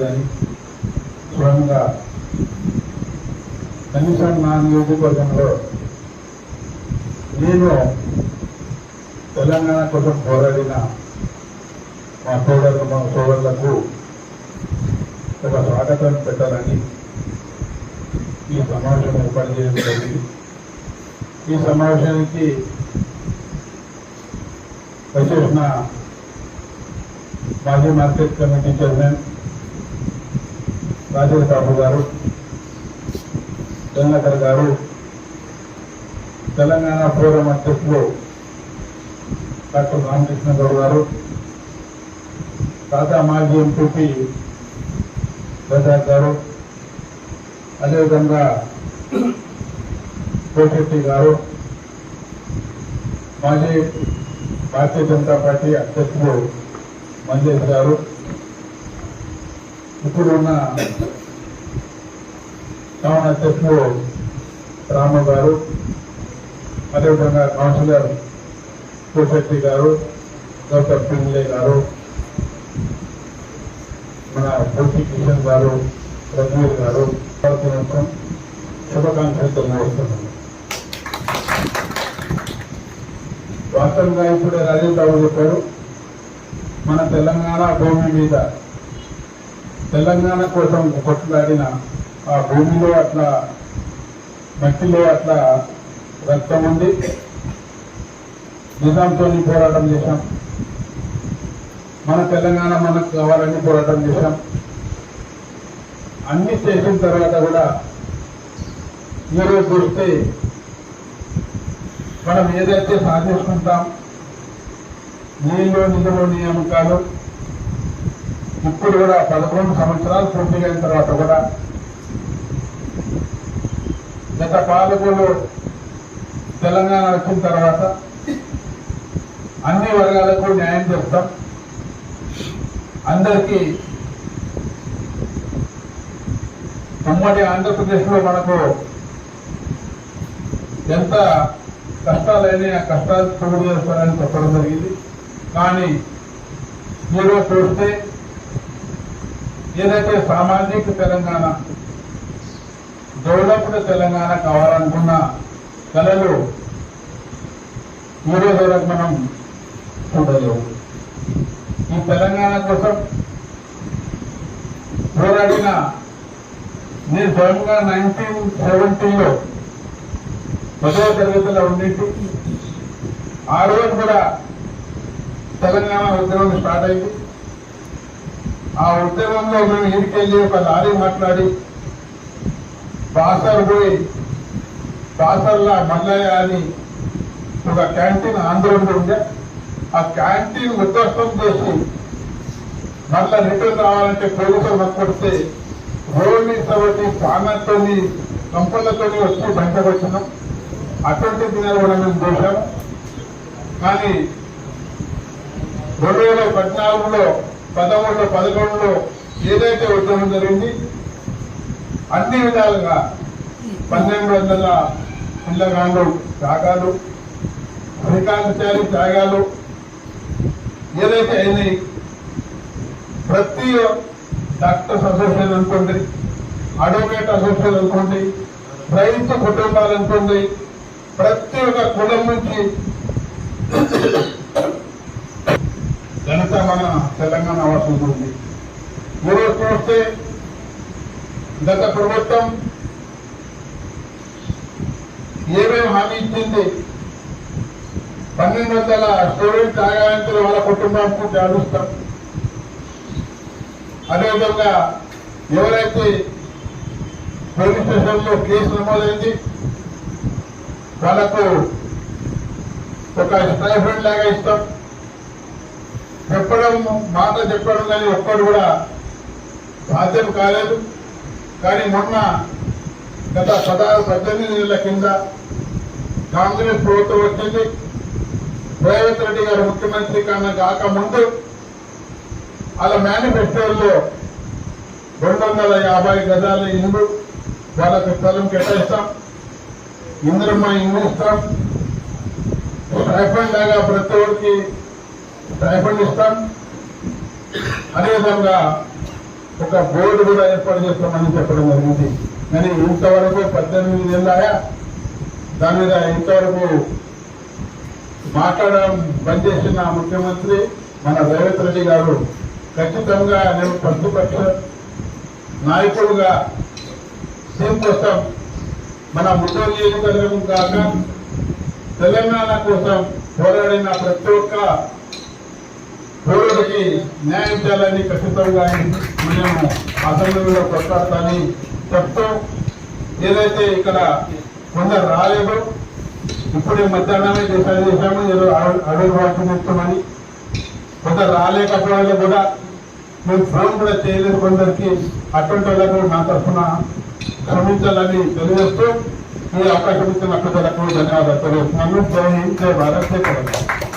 కానీ గుర్తింపు కనీసం నా నియోజకవర్గంలో నేను తెలంగాణ కోసం పోరాడిన మా సోదరులు మా సోదరులకు ఒక స్వాగతం పెట్టాలని ఈ సమావేశం ఏర్పాటు చేయడం జరిగింది. ఈ సమావేశానికి వచ్చేసిన మాజీ market committee chairman Rajesh Babu గారు జనకర్ గారు తెలంగాణ ఫోరం అధ్యక్షులు డాక్టర్ రామకృష్ణ గౌడ్ గారు తాజా మాజీ ఎంపీపీ ప్రసాద్ గారు అదేవిధంగా కోశెట్టి గారు మాజీ భారతీయ జనతా పార్టీ అధ్యక్షులు మంజేష్ గారు ఇప్పుడున్న టౌన్ అధ్యక్షుడు రామ గారు అదేవిధంగా కౌన్సిలర్ కోశెట్టి గారు డాక్టర్ పింగ్లే గారు మన పూర్తి కిషన్ గారు రఘువీర్ గారు దినోత్సవం శుభాకాంక్షలు తెలియజేస్తున్నాను. వాస్తవంగా ఇప్పుడే రాజీవ్ బాబు చెప్పారు మన తెలంగాణ భూమి మీద తెలంగాణ కోసం కొట్లాడిన ఆ భూమిలో అట్లా మట్టిలో అట్లా రక్తం ఉంది. నిజాంతో పోరాటం చేశాం. మన తెలంగాణ మనకు కావాలని పోరాటం చేశాం. అన్ని చేసిన తర్వాత కూడా ఈరోజు చూస్తే మనం ఏదైతే సాధించుకుంటాం నీళ్ళు నిధులు నియామకాలు ఇప్పుడు కూడా పదకొండు సంవత్సరాలు పూర్తిగా తర్వాత కూడా గత పాలకులు తెలంగాణ వచ్చిన తర్వాత అన్ని వర్గాలకు న్యాయం చేస్తాం. అందరికీ ఉమ్మడి ఆంధ్రప్రదేశ్లో మనకు ఎంత కష్టాలైనా ఆ కష్టాలు తొమ్మిది చేస్తారని చెప్పడం జరిగింది. కానీ ఈరోజు చూస్తే ఏదైతే సామాజిక తెలంగాణ డెవలప్డ్ తెలంగాణ కావాలనుకున్న కళలు ఈరోజు వరకు మనం చూడలేవు. ఈ తెలంగాణ కోసం పోరాడిన నేను స్వయంగా నైన్టీన్ సెవెంటీలో పదవ తరగతిలో ఉండేది ఆ రోజు కూడా తెలంగాణ ఉద్యమం స్టార్ట్ అయింది. ఆ ఉద్యమంలో మేము ఇంటికెళ్ళి ఒక లారీ మాట్లాడి బాసర్ పోయి బాసర్లా మల్లయ్య అని ఒక క్యాంటీన్ ఆందోళన ఉండే ఆ క్యాంటీన్ ఉద్యోగం చేసి మళ్ళా రిటర్న్ రావాలంటే పోలీసులు మాకు కొడితే రోడ్ని కాబట్టి ప్రాణాలతోని కంపలతోని వచ్చి బయటకు వచ్చినాం. అటువంటి దినాలు కూడా మేము చూసాము కానీ రెండు వేల పద్నాలుగులో పదమూడులో పదకొండులో ఏదైతే ఉద్యమం జరిగింది అన్ని విధాలుగా పన్నెండు వందల పిల్లగాళ్ళు త్యాగాలు శ్రీకాంతచారి త్యాగాలు ఏదైతే అయినాయి ప్రతి డాక్టర్స్ అసోసియేషన్ అనుకోండి అడ్వకేట్ అసోసియేషన్ అనుకోండి రైతు కుటుంబాలు అనుకోండి ప్రతి ఒక్క కులం నుంచి తెలంగాణ తెలంగాణ అవసరం ఉంది ఈరోజు చూస్తే గత ప్రభుత్వం ఏమేమి హామీ ఇచ్చింది? పన్నెండు వందల స్టూడెంట్ ఆగాయంతులు వాళ్ళ కుటుంబానికి జాడుస్తాం అదేవిధంగా ఎవరైతే పోలీస్ స్టేషన్లో కేసు నమోదైంది వాళ్ళకు ఒక స్టైఫండ్ లాగా ఇస్తాం. చెప్పడం మాట చెప్పడం కానీ ఒక్కడు కూడా సాధ్యం కాలేదు. కానీ మొన్న గత పదహారు పద్దెనిమిది నెలల కింద కాంగ్రెస్ ప్రభుత్వం వచ్చింది. రేవంత్ రెడ్డి గారు ముఖ్యమంత్రి కన్నా కాకముందు వాళ్ళ మేనిఫెస్టోల్లో రెండు వందల యాభై గజాల ఇల్లు వాళ్ళకి స్థలం కేటాయిస్తాం. ఇంద్రమ్మ ఇల్లు ఇస్తాం స్టైఫండ్ లాగా ప్రతి ఒక్కరికి స్టైఫండ్ ఇస్తాం అదేవిధంగా ఒక బోర్డు కూడా ఏర్పాటు చేస్తామని చెప్పడం జరిగింది. కానీ ఇంతవరకు పద్దెనిమిది నెలలాయా? దాని మీద ఇంతవరకు మాట్లాడడం బంద్ చేసిన ముఖ్యమంత్రి మన రేవంత్ రెడ్డి గారు ఖచ్చితంగా నేను ప్రతిపక్ష నాయకుడుగా సీఎం కోసం మన ముట్టూరు నియోజకవర్గం కాక తెలంగాణ కోసం పోరాడిన ప్రతి ఒక్క పౌరులకి న్యాయం చేయాలని ఖచ్చితంగా మేము అసెంబ్లీలో కొట్లాడతాని చెప్తూ ఏదైతే ఇక్కడ కొందరు రాలేదు ఇప్పుడే మధ్యాహ్నమే డిసైడ్ చేశాము ఏదో అడవి- అడవి కొందరు రాలేకపోయినా కూడా మేము ఫోన్ కూడా చేయలేదు కొందరికి. అటువంటి వాళ్ళకు నా తరఫున క్షమించాలని తెలియజేస్తూ ఈ అవకాశం ఇచ్చిన ప్రజలకు ధన్యవాదాలు తెలియజేస్తున్నాను. జై హింద్ జై భారత్ జై తెలంగాణ.